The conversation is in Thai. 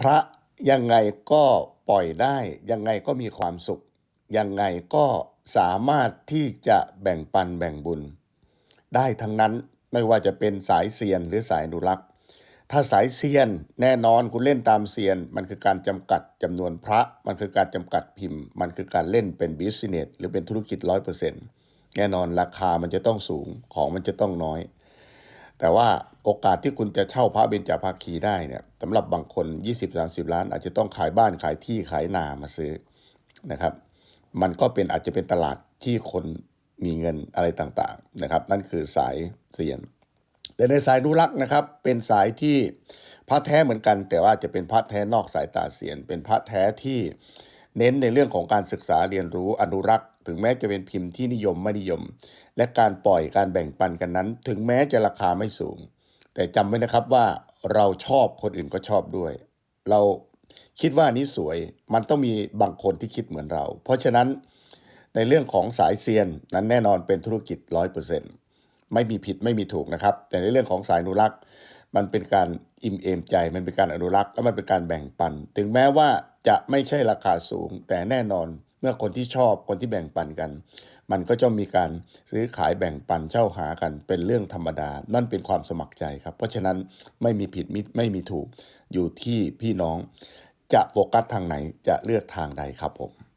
พระยังไงก็ปล่อยได้ ยังไงก็มีความสุข ยังไงก็สามารถที่จะแบ่งปันแบ่งบุญ ได้ทั้งนั้นไม่ว่าจะเป็นสายเซียนหรือสายอนุรักษ์ถ้าสายเซียนแน่นอนคุณเล่นตามเซียน มันคือการจำกัดจำนวนพระ มันคือการจำกัดพิมพ์ มันคือการเล่นเป็นบิสเนสหรือเป็นธุรกิจร้อยเปอร์เซ็นต์แน่นอนราคามันจะต้องสูงของมันจะต้องน้อย แต่ว่าโอกาสที่คุณจะเช่าพระเบญจภาคีได้เนี่ยสำหรับบางคน 20-30 ล้าน อาจจะต้องขายบ้านขายที่ขายนามาซื้อนะครับ มันก็เป็นอาจจะเป็นตลาดที่คนมีเงินอะไรต่างๆนะครับ นั่นคือสายเซียน แต่ในสายอนุรักษ์นะครับ เป็นสายที่พระแท้เหมือนกัน แต่ว่าจะเป็นพระแท้นอกสายตาเสียน เป็นพระแท้ที่เน้นในเรื่องของการศึกษาเรียนรู้อนุรักษ์ ถึงแม้จะเป็นพิมพ์ที่นิยมไม่นิยม และการปล่อยการแบ่งปันกันนั้น ถึงแม้จะราคาไม่สูง แต่จำไว้นะครับว่าเราชอบคนอื่นก็ชอบด้วย เราคิดว่านี้สวยมันต้องมีบางคนที่คิดเหมือนเรา เพราะฉะนั้นในเรื่องของสายเซียนนั้นแน่นอนเป็นธุรกิจร้อยเปอร์เซ็นต์ไม่มีผิดไม่มีถูกนะครับ แต่ในเรื่องของสายอนุรักษ์มันเป็นการอิ่มเอมใจ มันเป็นการอนุรักษ์และมันเป็นการแบ่งปัน ถึงแม้ว่าจะไม่ใช่ราคาสูง แต่แน่นอน เมื่อคนที่ชอบคนที่แบ่งปันกัน มันก็จะมีการซื้อขายแบ่งปันเช่าหากันเป็นเรื่องธรรมดา นั่นเป็นความสมัครใจครับ เพราะฉะนั้นไม่มีผิดมิไม่มีถูกอยู่ที่พี่น้อง จะโฟกัสทางไหนจะเลือกทางใดครับผม